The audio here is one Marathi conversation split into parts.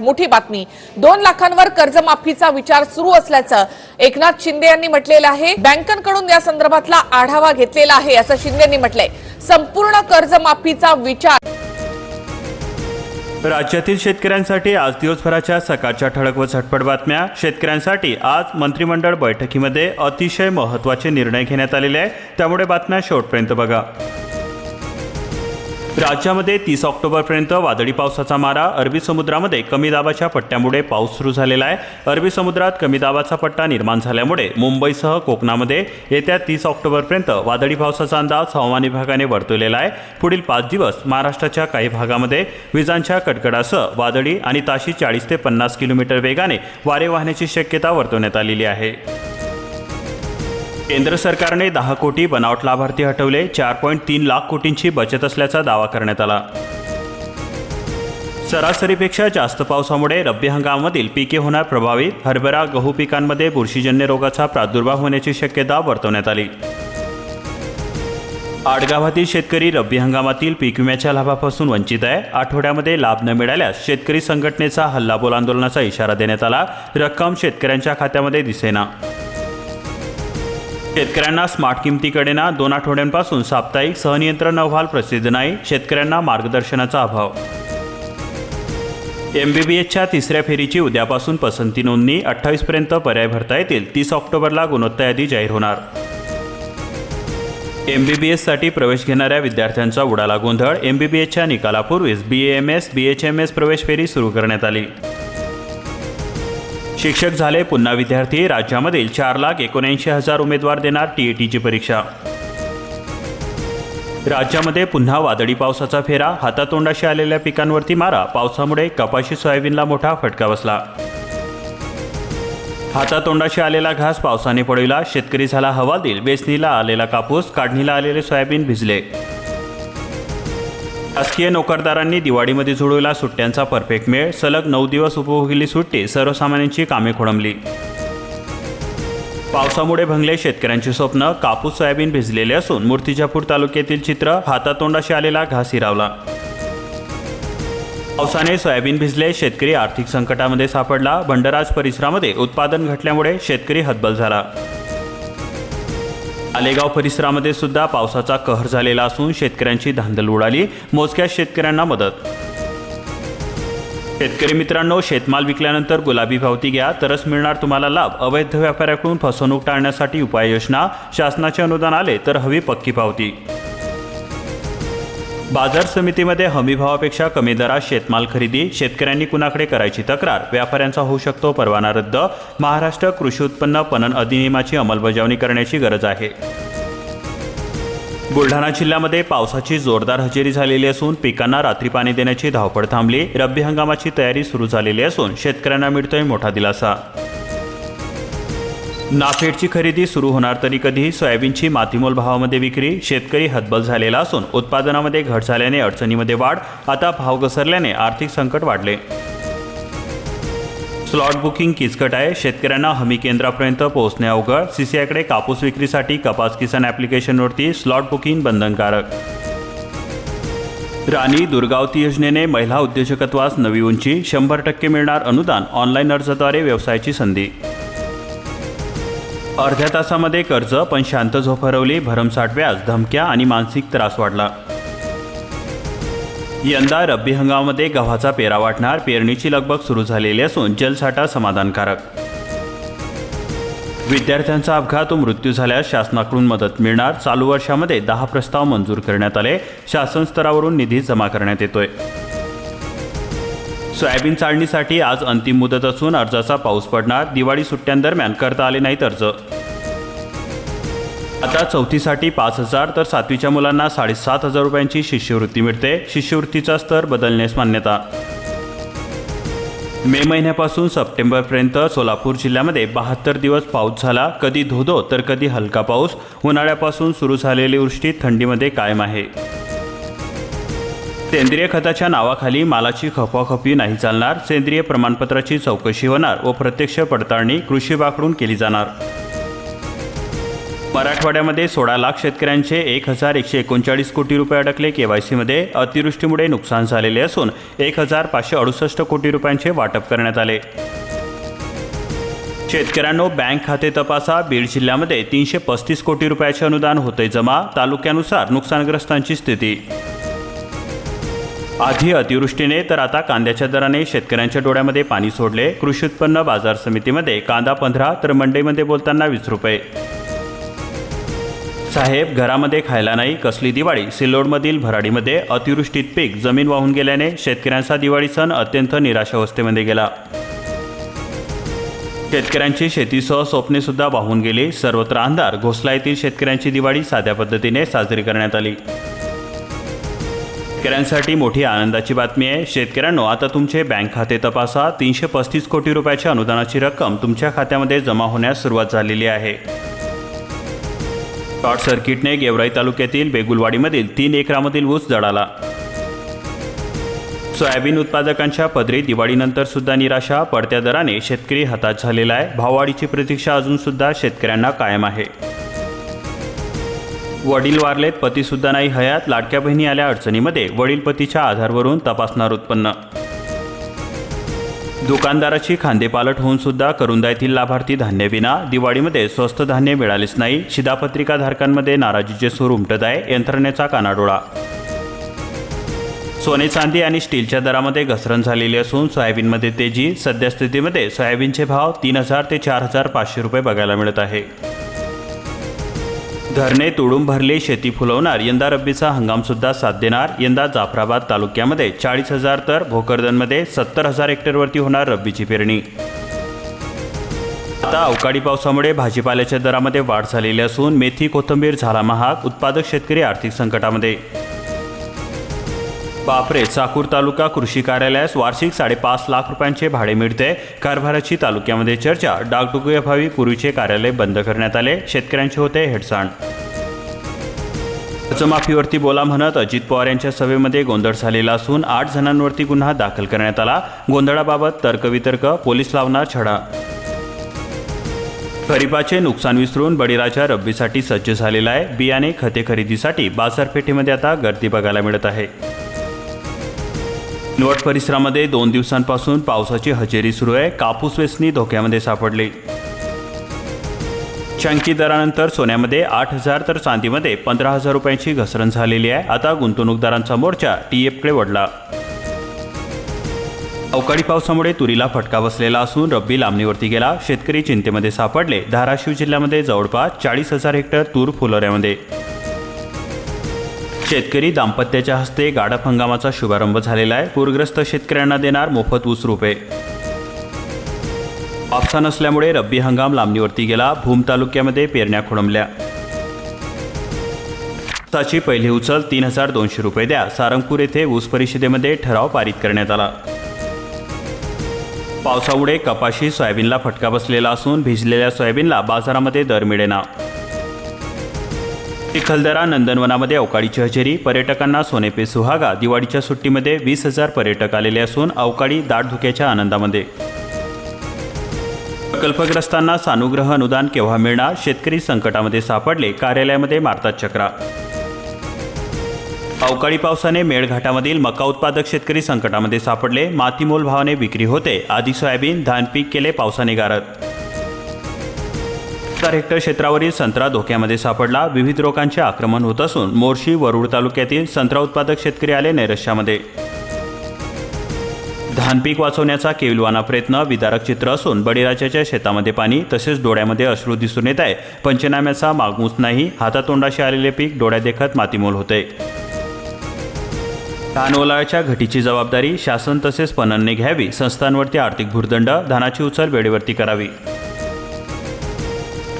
मोठी बातमी. दोन लाखांवर कर्जमाफीचा विचार सुरू असल्याचं एकनाथ शिंदे यांनी म्हटलेलं आहे. बँकांकडून या संदर्भातला आढावा घेतलेला आहे असं शिंदे यांनी म्हटलंय. संपूर्ण कर्जमाफीचा विचार. राज्यातील शेतकऱ्यांसाठी आज दिवसभराच्या सकाळच्या ठळक व झटपट बातम्या. शेतकऱ्यांसाठी आज मंत्रिमंडळ बैठकीमध्ये अतिशय महत्त्वाचे निर्णय घेण्यात आलेले आहे. त्यामुळे बातम्या शेवटपर्यंत बघा. राज्यामध्ये तीस ऑक्टोबरपर्यंत वादळी पावसाचा मारा अरबी समुद्रामध्ये कमी दाबाच्या पट्ट्यामुळे पाऊस सुरू झालेला आहे. अरबी समुद्रात कमी दाबाचा पट्टा निर्माण झाल्यामुळे मुंबईसह कोकणामध्ये येत्या तीस ऑक्टोबरपर्यंत वादळी पावसाचा अंदाज हवामान विभागाने वर्तवलेला आहे. पुढील पाच दिवस महाराष्ट्राच्या काही भागामध्ये विजांच्या कडकडासह वादळी आणि ताशी चाळीस ते पन्नास किलोमीटर वेगाने वारे वाहण्याची शक्यता वर्तवण्यात आलेली आहे. केंद्र सरकारने दहा कोटी बनावट लाभार्थी हटवले चार पॉईंट तीन लाख कोटींची बचत असल्याचा दावा करण्यात आला. सरासरीपेक्षा जास्त पावसामुळे रब्बी हंगामामधील पिके होणार प्रभावित हरभरा गहू पिकांमध्ये बुरशीजन्य रोगाचा प्रादुर्भाव होण्याची शक्यता वर्तवण्यात आली. आडगावातील शेतकरी रब्बी हंगामातील पीक विम्याच्या लाभापासून वंचित आहे. आठवड्यामध्ये लाभ न मिळाल्यास शेतकरी संघटनेचा हल्लाबोल आंदोलनाचा इशारा देण्यात आला. रक्कम शेतकऱ्यांच्या खात्यामध्ये दिसेना. शेतकऱ्यांना स्मार्ट किमतीकडे ना दोन आठवड्यांपासून साप्ताहिक सहनियंत्रण अहवाल प्रसिद्ध नाही. शेतकऱ्यांना मार्गदर्शनाचा अभाव. एम बी बी एसच्या तिसऱ्या फेरीची उद्यापासून पसंती नोंदणी अठ्ठावीसपर्यंत पर्याय भरता येतील. तीस ऑक्टोबरला गुणवत्ता यादी जाहीर होणार. एम बी बी एससाठी प्रवेश घेणाऱ्या विद्यार्थ्यांचा उडाला गोंधळ. एम बी बी एसच्या निकालापूर्वीच B M S B H M S प्रवेश फेरी सुरू करण्यात आली. शिक्षक झाले. पुन्हा विद्यार्थी राज्यामधील चार लाख एकोणऐंशी हजार उमेदवार देणार टीईटीची परीक्षा. राज्यामध्ये पुन्हा वादळी पावसाचा फेरा. हातातोंडाशी आलेल्या पिकांवरती मारा. पावसामुळे कपाशी सोयाबीनला मोठा फटका बसला. हातातोंडाशी आलेला घास पावसाने पडविला. शेतकरी झाला हवालदिल. वेचणीला आलेला कापूस काढणीला आलेले सोयाबीन भिजले. शासकीय नोकरदारांनी दिवाळीमध्ये जुळवला सुट्ट्यांचा परफेक्ट मेळ सलग नऊ दिवस उपभोगली सुट्टी सर्वसामान्यांची कामे खोळंबली पावसामुळे भंगले शेतकऱ्यांची स्वप्न कापूस सोयाबीन भिजलेले असून मूर्तिजापूर तालुक्यातील चित्र हातातोंडाशी आलेला घास हिरावला पावसाने सोयाबीन भिजले शेतकरी आर्थिक संकटामध्ये सापडला भंडराज परिसरामध्ये उत्पादन घटल्यामुळे शेतकरी हतबल झाला. आलेगाव परिसरामध्ये सुद्धा पावसाचा कहर झालेला असून शेतकऱ्यांची धांदल उडाली. मोजक्या शेतकऱ्यांना मदत. शेतकरी मित्रांनो शेतमाल विकल्यानंतर गुलाबी भावती घ्या तरच मिळणार तुम्हाला लाभ. अवैध व्यापाऱ्याकडून फसवणूक टाळण्यासाठी उपाययोजना. शासनाचे अनुदान आले तर हवी पक्की पावती बाजार समितीमध्ये हमीभावापेक्षा कमी दरात शेतमाल खरेदी शेतकऱ्यांनी कुणाकडे करायची तक्रार? व्यापाऱ्यांचा होऊ शकतो परवाना रद्द. महाराष्ट्र कृषी उत्पन्न पणन अधिनियमाची अंमलबजावणी करण्याची गरज आहे. बुलढाणा जिल्ह्यामध्ये पावसाची जोरदार हजेरी झालेली असून पिकांना रात्री पाणी देण्याची धावपळ थांबली. रब्बी हंगामाची तयारी सुरू झालेली असून शेतकऱ्यांना मिळतोय मोठा दिलासा. नाफेडची खरेदी सुरू होणार तरी कधी सोयाबीनची मातीमोल भावामध्ये विक्री शेतकरी हतबल झालेला असून उत्पादनामध्ये घट झाल्याने अडचणीमध्ये वाढ आता भाव घसरल्याने आर्थिक संकट वाढले. स्लॉट बुकिंग किचकट आहे. शेतकऱ्यांना हमी केंद्रापर्यंत पोहोचणे अवघड. सीसीआयकडे कापूस विक्रीसाठी कपास किसान ॲप्लिकेशनवरती स्लॉट बुकिंग बंधनकारक. राणी दुर्गावती योजनेने महिला उद्योजकत्वास नवी उंची. शंभर टक्के मिळणार अनुदान. ऑनलाईन अर्जाद्वारे व्यवसायाची संधी. अर्ध्या तासामध्ये कर्ज पण शांत झोप हरवली भरमसाठ व्याज धमक्या आणि मानसिक त्रास वाढला. यंदा रब्बी हंगामामध्ये गव्हाचा पेरा वाटणार पेरणीची लगबग सुरू झालेली असून जलसाठा समाधानकारक. विद्यार्थ्यांचा अपघात व मृत्यू झाल्यास शासनाकडून मदत मिळणार. चालू वर्षामध्ये दहा प्रस्ताव मंजूर करण्यात आले. शासन स्तरावरून निधी जमा करण्यात येतोय. सोयाबीन चाळणीसाठी आज अंतिम मुदत असून अर्जाचा पाऊस पडणार. दिवाळी सुट्ट्यांदरम्यान करता आले नाहीत अर्ज. आता चौथीसाठी पाच हजार तर सातवीच्या मुलांना साडेसात हजार रुपयांची शिष्यवृत्ती मिळते. शिष्यवृत्तीचा स्तर बदलण्यास मान्यता. मे महिन्यापासून सप्टेंबरपर्यंत सोलापूर जिल्ह्यामध्ये बहात्तर दिवस पाऊस झाला. कधी धोधो तर कधी हलका पाऊस. उन्हाळ्यापासून सुरू झालेली वृष्टी थंडीमध्ये कायम आहे. सेंद्रिय खताच्या नावाखाली मालाची खपाखपी नाही चालणार सेंद्रिय प्रमाणपत्राची चौकशी होणार व प्रत्यक्ष पडताळणी कृषी विभागाकडून केली जाणार. मराठवाड्यामध्ये सोळा लाख शेतकऱ्यांचे एक हजार एकशे एकोणचाळीस कोटी रुपये अडकले केवायसीमध्ये अतिवृष्टीमुळे नुकसान झालेले असून एक हजार पाचशे अडुसष्ट कोटी रुपयांचे वाटप करण्यात आले. शेतकऱ्यांनो बँक खाते तपासा. बीड जिल्ह्यामध्ये तीनशे पस्तीस कोटी रुपयाचे अनुदान होते जमा. तालुक्यानुसार नुकसानग्रस्तांची स्थिती आधी अतिवृष्टीने तर आता कांद्याच्या दराने शेतकऱ्यांच्या डोळ्यामध्ये पाणी सोडले. कृषी उत्पन्न बाजार समितीमध्ये कांदा पंधरा तर मंडईमध्ये बोलताना वीस रुपये. साहेब घरामध्ये खायला नाही कसली दिवाळी? सिल्लोडमधील भराडीमध्ये अतिवृष्टीत पीक जमीन वाहून गेल्याने शेतकऱ्यांचा दिवाळी सण अत्यंत निराशावस्थेमध्ये गेला. शेतकऱ्यांची शेतीसह स्वप्नेसुद्धा वाहून गेली. सर्वत्र अंधार घोसला येथील शेतकऱ्यांची दिवाळी साध्या पद्धतीने साजरी करण्यात आली. शेतकऱ्यांसाठी मोठी आनंदाची बातमी आहे. शेतकऱ्यांनो आता तुमचे बँक खाते तपासा. तीनशे पस्तीस कोटी रुपयाच्या अनुदानाची रक्कम तुमच्या खात्यामध्ये जमा होण्यास सुरुवात झालेली आहे. शॉर्ट सर्किटने गेवराई तालुक्यातील बेगुलवाडीमधील तीन एकरामधील ऊस जळाला. सोयाबीन उत्पादकांच्या पदरी दिवाळीनंतर सुद्धा निराशा. पडत्या दराने शेतकरी हताश झालेला आहे. भाववाढीची प्रतीक्षा अजून सुद्धा शेतकऱ्यांना कायम आहे. वडील वारलेत पतीसुद्धा नाही हयात लाडक्या बहिणी आल्या अडचणीमध्ये वडील पतीच्या आधारवरून तपासणार उत्पन्न. दुकानदाराची खांदेपालट होऊन सुद्धा करुंदा येथील लाभार्थी धान्यविना दिवाळीमध्ये स्वस्त धान्य मिळालेच नाही शिधापत्रिका धारकांमध्ये नाराजीचे सूर उमटत आहे यंत्रणेचा कानाडोळा. सोने चांदी आणि स्टीलच्या दरामध्ये घसरण झालेली असून सोयाबीनमध्ये तेजी सद्यस्थितीमध्ये सोयाबीनचे भाव तीन हजार ते चार हजार पाचशे रुपये बघायला मिळत आहे. धरणे तोडून भरले शेती फुलवणार यंदा रब्बीचा हंगामसुद्धा साथ देणार. यंदा जाफराबाद तालुक्यामध्ये चाळीस हजार तर भोकरदनमध्ये सत्तर हजार हेक्टरवरती होणार रब्बीची पेरणी. आता अवकाळी पावसामुळे भाजीपाल्याच्या दरामध्ये वाढ झालेली असून मेथी कोथंबीर झाला महाग उत्पादक शेतकरी आर्थिक संकटामध्ये. बापरे चाकूर तालुका कृषी कार्यालयास वार्षिक साडेपाच लाख रुपयांचे भाडे मिळते. कारभाराची तालुक्यामध्ये चर्चा डागडुगीअभावी पूर्वीचे कार्यालय बंद करण्यात आले. शेतकऱ्यांचे होते हेडसाण कर्जमाफीवरती बोला म्हणत अजित पवार यांच्या सभेमध्ये गोंधळ झालेला असून आठ जणांवरती गुन्हा दाखल करण्यात आला. गोंधळाबाबत तर्कवितर्क पोलीस लावणार छडा. खरीपाचे नुकसान विसरून बळीराजा रब्बीसाठी सज्ज झालेला आहे. बियाणे खते खरेदीसाठी बाजारपेठेमध्ये आता गर्दी बघायला मिळत आहे. निवड परिसरामध्ये दोन दिवसांपासून पावसाची हजेरी सुरू आहे. कापूस वेचणी धोक्यामध्ये सापडली. चंकी दरानंतर सोन्यामध्ये आठ हजार तर चांदीमध्ये पंधरा हजार रुपयांची घसरण झालेली आहे. आता गुंतवणूकदारांचा मोर्चा टीएफकडे वडला अवकाळी पावसामुळे तुरीला फटका बसलेला असून रब्बी लांबणीवरती गेला. शेतकरी चिंतेमध्ये सापडले. धाराशिव जिल्ह्यामध्ये जवळपास चाळीस हजार हेक्टर तूर फुलोऱ्यामध्ये. शेतकरी दाम्पत्याच्या हस्ते गाडप हंगामाचा शुभारंभ झालेला आहे. पूरग्रस्त शेतकऱ्यांना देणार मोफत ऊस रुपये पावसा नसल्यामुळे रब्बी हंगाम लांबणीवरती गेला. भूम तालुक्यामध्ये पेरण्या खोळंबल्या ऊसाची पहिली उचल तीन हजार दोनशे रुपये द्या. सारंगपूर येथे ऊस परिषदेमध्ये ठराव पारित करण्यात आला. पावसामुळे कपाशी सोयाबीनला फटका बसलेला असून भिजलेल्या सोयाबीनला बाजारामध्ये दर मिळेना चिखलदरा नंदनवनामध्ये अवकाळीची हजेरी पर्यटकांना सोनेपे सुहागा दिवाळीच्या सुट्टीमध्ये वीस हजार पर्यटक आलेले असून अवकाळी दाट धुक्याच्या आनंदामध्ये. प्रकल्पग्रस्तांना सानुग्रह अनुदान केव्हा मिळणार? शेतकरी संकटामध्ये सापडले कार्यालयामध्ये मारतात चक्रा. अवकाळी पावसाने मेळघाटामधील मका उत्पादक शेतकरी संकटामध्ये सापडले मातीमोल भावाने विक्री होते आधी सोयाबीन धान पीक केले पावसाने गारत हजार हेक्टर क्षेत्रावरील संत्रा धोक्यामध्ये सापडला. विविध रोगांचे आक्रमण होत असून मोर्शी वरुड तालुक्यातील संत्रा उत्पादक शेतकरी आले नैराश्यामध्ये धान पीक वाचवण्याचा केविलवाना प्रयत्न विदारक चित्र असून बळीराजाच्या शेतामध्ये पाणी तसेच डोळ्यामध्ये अश्रू दिसून येत आहे. पंचनाम्याचा मागमूस नाही हातातोंडाशी आलेले पीक डोळ्या देखत मातीमोल होते धानओलाळ्याच्या घटीची जबाबदारी शासन तसेच पणनने घ्यावी संस्थांवरती आर्थिक भूर्दंड धानाची उचल वेळेवरती करावी.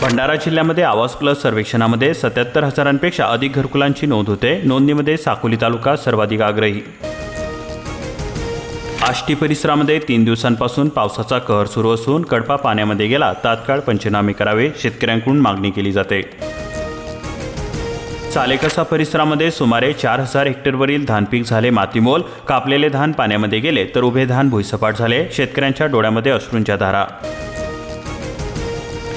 भंडारा जिल्ह्यामध्ये आवास प्लस सर्वेक्षणामध्ये सत्याहत्तर हजारांपेक्षा अधिक घरकुलांची नोंद होते. नोंदणीमध्ये साकोली तालुका सर्वाधिक आग्रही. आष्टी परिसरामध्ये तीन दिवसांपासून पावसाचा कहर सुरू असून कडपा पाण्यामध्ये गेला तात्काळ पंचनामे करावे शेतकऱ्यांकडून मागणी केली जाते. चालेकसा परिसरामध्ये सुमारे चार हजार हेक्टरवरील धानपीक झाले मातीमोल कापलेले धान पाण्यामध्ये गेले तर उभे धान भुईसपाट झाले शेतकऱ्यांच्या डोळ्यामध्ये अश्रूंच्या धारा.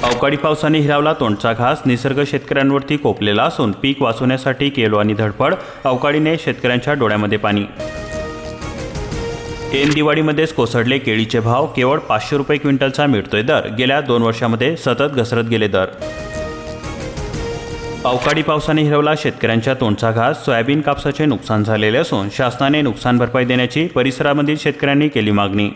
अवकाळी पावसाने हिरावला तोंडचा घास. निसर्ग शेतकऱ्यांवरती कोपलेला असून पीक वाचवण्यासाठी केलो आणि धडपड. अवकाळीने शेतकऱ्यांच्या डोळ्यामध्ये पाणी. एन दिवाळीमध्येच कोसळले केळीचे भाव. केवळ पाचशे रुपये क्विंटलचा मिळतोय दर. गेल्या दोन वर्षामध्ये सतत घसरत गेले दर. अवकाळी पावसाने हिरवला शेतकऱ्यांच्या तोंडचा घास. सोयाबीन कापसाचे नुकसान झालेले असून शासनाने नुकसान भरपाई देण्याची परिसरामधील शेतकऱ्यांनी केली मागणी.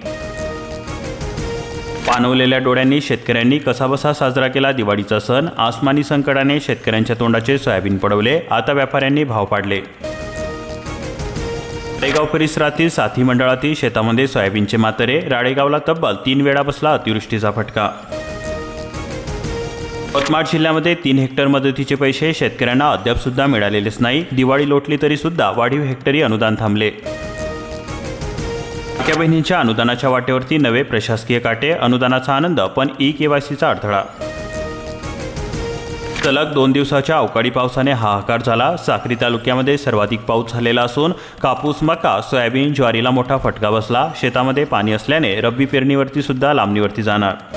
पाणवलेल्या डोळ्यांनी शेतकऱ्यांनी कसाबसा साजरा केला दिवाळीचा सण. आसमानी संकटाने शेतकऱ्यांच्या तोंडाचे सोयाबीन पडवले. आता व्यापाऱ्यांनी भाव पाडले. राळेगाव परिसरातील साथी मंडळातील शेतामध्ये सोयाबीनचे मातरे. राळेगावला तब्बल तीन वेळा बसला अतिवृष्टीचा फटका. यवतमाळ जिल्ह्यामध्ये तीन हेक्टर मदतीचे पैसे शेतकऱ्यांना अद्याप सुद्धा मिळालेलेच नाही. दिवाळी लोटली तरी सुद्धा वाढीव हेक्टरी अनुदान थांबले. लाडक्या बहिणींच्या अनुदानाच्या वाटेवरती नवे प्रशासकीय काटे अनुदानाचा आनंद पण ई केवायसीचा अडथळा. सलग दोन दिवसाच्या अवकाळी पावसाने हाहाकार झाला. साक्री तालुक्यामध्ये सर्वाधिक पाऊस झालेला असून कापूस मका सोयाबीन ज्वारीला मोठा फटका बसला. शेतामध्ये पाणी असल्याने रब्बी पेरणीवरती सुद्धा लांबणीवरती जाणार.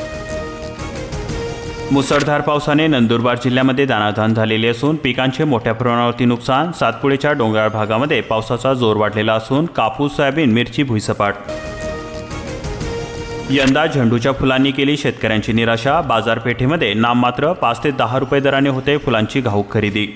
मुसळधार पावसाने नंदुरबार जिल्ह्यामध्ये दानाधान झालेले असून पिकांचे मोठ्या प्रमाणावरती नुकसान सातपुडेच्या डोंगराळ भागामध्ये पावसाचा जोर वाढलेला असून कापूस सोयाबीन मिरची भुईसपाट. यंदा झेंडूच्या फुलांनी केली शेतकऱ्यांची निराशा. बाजारपेठेमध्ये नाममात्र पाच ते दहा रुपये दराने होते फुलांची घाऊक खरेदी.